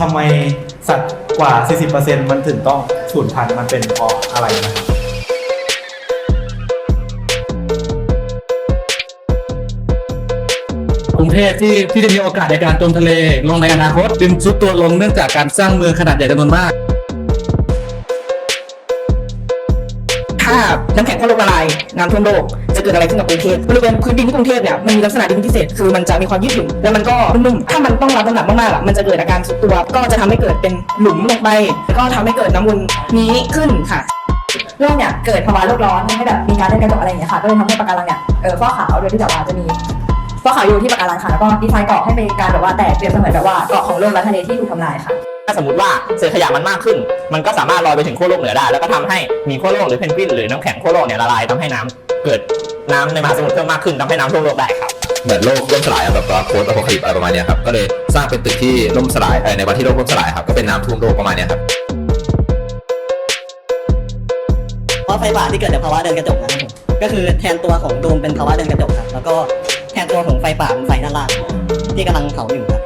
ทำไมสัตว์กว่า 40%มันถึงต้องสูญพันธุ์มันเป็นเพราะอะไรนะครับ กรุงเทพที่ที่จะมีโอกาสในการจมทะเลลงในอนาคตจึงซุดตัวลงเนื่องจากการสร้างเมืองขนาดใหญ่จำนวนมาก ถ้าน้ำแข็งขั้วโลกละลายน้ำท่วมโลกจะเกิดอะไรขึ้นกับกรุงเทพบริเวณพื้นดินที่กรุงเทพเนี่ยมันมีลักษณะดินพิเศษคือมันจะมีความยืดหยุ่นแล้วมันก็นุ่มๆถ้ามันต้องรับน้ำหนักมากๆอะมันจะเกิดอาการสุดตัว ก็จะทำให้เกิดเป็นหลุมลงไปแล้วก็ทำให้เกิดน้ำวนนี้ขึ้นค่ะโลกเนี่ยเกิดภาวะโลกร้อนทำให้แบบมีการเดินกระจกอะไรอย่างเงี้ยค่ะก็เลยทำให้ปะการังเนี่ยเออฟอกขาวโดยที่แบบว่าจะมีฟอกขาวอยู่ที่ปะการังค่ะแล้วก็ดีไซน์เกาะให้เป็นการแบบว่าแตกเปรียบเสมือนแบบว่าเกาะของโลกและทะเลที่ถูกทำลายค่ะ ถ้าสมมติว่าเศษขยะมันมากขึ้น มันก็สามารถลอยไปถึงขั้วโลกเหนือได้ แล้วก็ทำให้มีขั้วโลกหรือเพนกวินหรือน้ำแข็งขั้วโลกเนี่ยละลายทำให้น้ำเกิดน้ำในมหาสมุทรเพิ่มมากขึ้นทำให้น้ำท่วมโลกได้ครับเหมือนโลกล่มสลายอะแบบว่าโค้ดอโพคาลิปอะไรประมาณเนี้ยครับก็เลยสร้างเป็นตึกที่ล่มสลายเอ่อในวันที่โลกล่มสลายครับก็เป็นน้ำท่วมโลกประมาณเนี้ยครับเพราะไฟป่าที่เกิดจากภาวะเดินกระจกนะครับผมก็คือแทนตัวของโดมเป็นภาวะเดินกระจกครับแล้วก็แทนตัวของไฟป่าเป็นไฟด้านล่างที่กำลังเผาอยู่ครับ